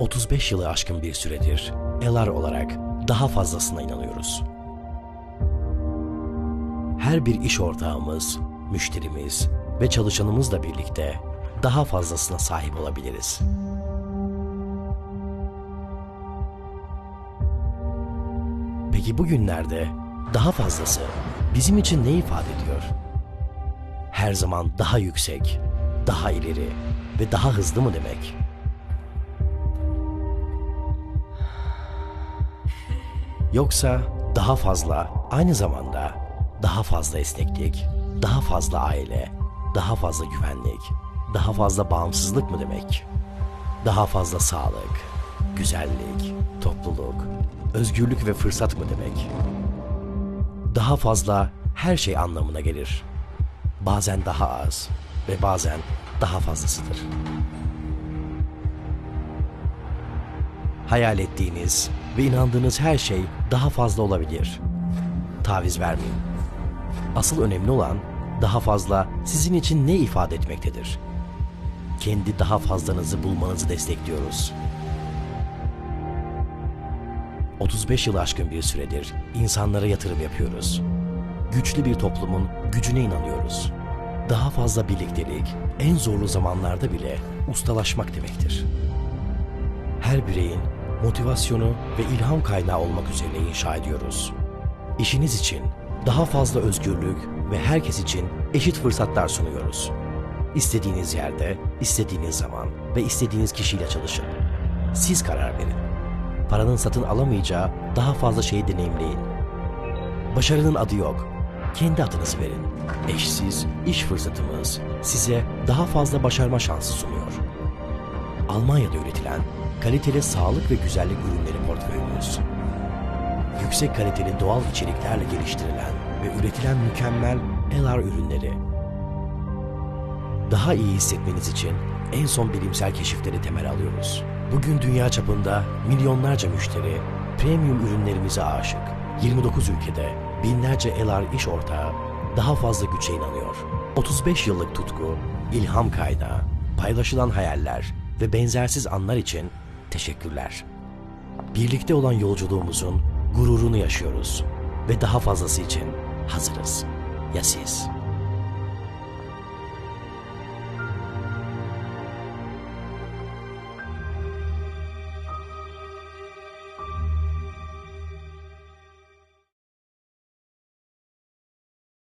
35 yılı aşkın bir süredir LR olarak daha fazlasına inanıyoruz. Her bir iş ortağımız, müşterimiz ve çalışanımızla birlikte daha fazlasına sahip olabiliriz. Peki bugünlerde daha fazlası bizim için ne ifade ediyor? Her zaman daha yüksek, daha ileri ve daha hızlı mı demek? Yoksa daha fazla, aynı zamanda daha fazla esneklik, daha fazla aile, daha fazla güvenlik, daha fazla bağımsızlık mı demek? Daha fazla sağlık, güzellik, topluluk, özgürlük ve fırsat mı demek? Daha fazla her şey anlamına gelir. Bazen daha az ve bazen daha fazlasıdır. Hayal ettiğiniz ve inandığınız her şey daha fazla olabilir. Taviz vermeyin. Asıl önemli olan daha fazla sizin için ne ifade etmektedir? Kendi daha fazlanızı bulmanızı destekliyoruz. 35 yıl aşkın bir süredir insanlara yatırım yapıyoruz. Güçlü bir toplumun gücüne inanıyoruz. Daha fazla birliktelik en zorlu zamanlarda bile ustalaşmak demektir. Her bireyin motivasyonu ve ilham kaynağı olmak üzere inşa ediyoruz. İşiniz için daha fazla özgürlük ve herkes için eşit fırsatlar sunuyoruz. İstediğiniz yerde, istediğiniz zaman ve istediğiniz kişiyle çalışın. Siz karar verin. Paranın satın alamayacağı daha fazla şeyi deneyimleyin. Başarının adı yok. Kendi adınızı verin. Eşsiz iş fırsatımız size daha fazla başarma şansı sunuyor. Almanya'da üretilen kaliteli sağlık ve güzellik ürünleri portföyümüz. Yüksek kaliteli doğal içeriklerle geliştirilen ve üretilen mükemmel LR ürünleri. Daha iyi hissetmeniz için en son bilimsel keşifleri temel alıyoruz. Bugün dünya çapında milyonlarca müşteri premium ürünlerimize aşık. 29 ülkede binlerce LR iş ortağı daha fazla güce inanıyor. 35 yıllık tutku, ilham kaynağı, paylaşılan hayaller ve benzersiz anlar için teşekkürler. Birlikte olan yolculuğumuzun gururunu yaşıyoruz ve daha fazlası için hazırız. Ya siz?